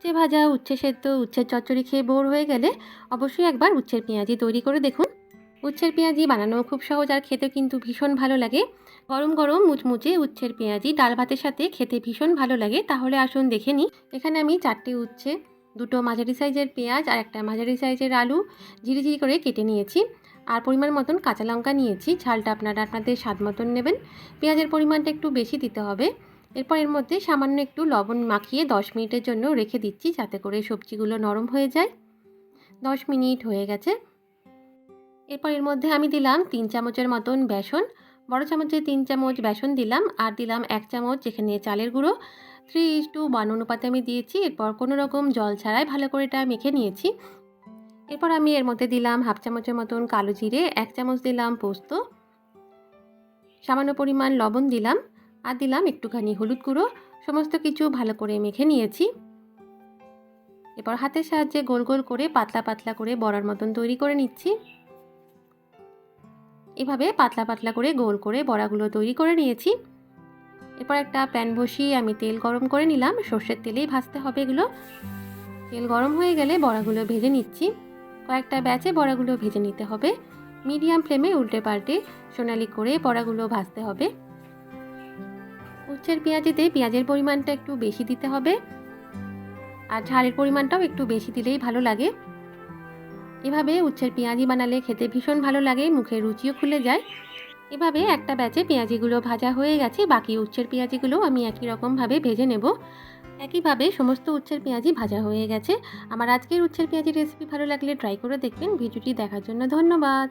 উচ্ছে ভাজা, উচ্ছে সেদ্ধ উচ্ছের চচ্চড়ি খেয়ে বোর হয়ে গেলে অবশ্যই একবার উচ্ছের পেঁয়াজি তৈরি করে দেখুন। উচ্ছের পেঁয়াজি বানানো খুব সহজ আর খেতে কিন্তু ভীষণ ভালো লাগে। গরম গরম মুচমুচে উচ্ছের পেঁয়াজি ডাল ভাতের সাথে খেতে ভীষণ ভালো লাগে। তাহলে আসুন দেখে নিই। এখানে আমি চারটে উচ্ছে, দুটো মাঝারি সাইজের পেঁয়াজ আর একটা মাঝারি সাইজের আলু ঝিরিঝিরি করে কেটে নিয়েছি। আর পরিমাণ মতন কাঁচা লঙ্কা নিয়েছি। ঝালটা আপনারা আপনাদের স্বাদ মতন নেবেন। পেঁয়াজের পরিমাণটা একটু বেশি দিতে হবে। এরপর এর মধ্যে সামান্য একটু লবণ মাখিয়ে দশ মিনিটের জন্য রেখে দিচ্ছি যাতে করে সবজিগুলো নরম হয়ে যায়। দশ মিনিট হয়ে গেছে। এরপর এর মধ্যে আমি দিলাম তিন চামচের মতন বেসন। বড় চামচে তিন চামচ বেসন দিলাম আর দিলাম এক চামচ যেখানে চালের গুঁড়ো। থ্রি ইস টু ওয়ান অনুপাতে আমি দিয়েছি। এরপর কোনো রকম জল ছাড়াই ভালো করে এটা মেখে নিয়েছি। এরপর আমি এর মধ্যে দিলাম হাফ চামচের মতন কালো জিরে, এক চামচ দিলাম পোস্ত। সামান্য পরিমাণ লবণ দিলাম। আর দিলাম একটুখানি হলুদ গুঁড়ো। সমস্ত কিছু ভালো করে মেখে নিয়েছি। এরপর হাতের সাহায্যে গোল গোল করে পাতলা পাতলা করে বড়ার মতন তৈরি করে নিচ্ছি। এভাবে পাতলা পাতলা করে গোল করে বড়াগুলো তৈরি করে নিয়েছি। এরপর একটা প্যান বসিয়ে আমি তেল গরম করে নিলাম। সর্ষের তেলেই ভাজতে হবে এগুলো। তেল গরম হয়ে গেলে বড়াগুলো ভেজে নিচ্ছি। কয়েকটা ব্যাচে বড়াগুলো ভেজে নিতে হবে। মিডিয়াম ফ্লেমে উল্টে পাল্টে সোনালি করে বড়াগুলো ভাজতে হবে। উচ্ছের পেঁয়াজিতে পেঁয়াজের পরিমাণটা একটু বেশি দিতে হবে। আর ঝালের পরিমাণটাও একটু বেশি দিলেই ভালো লাগে। এভাবে উচ্ছের পেঁয়াজি বানালে খেতে ভীষণ ভালো লাগে, মুখে রুচিও খুলে যায়। এভাবে একটা ব্যাচে পেঁয়াজিগুলো ভাজা হয়ে গেছে, বাকি উচ্ছের পেঁয়াজিগুলো আমি একই রকমভাবে ভেজে নেব। একইভাবে সমস্ত উচ্ছের পেঁয়াজি ভাজা হয়ে গেছে। আমার আজকের উচ্ছের পেঁয়াজি রেসিপি ভালো লাগলে ট্রাই করে দেখবেন। ভিডিওটি দেখার জন্য ধন্যবাদ।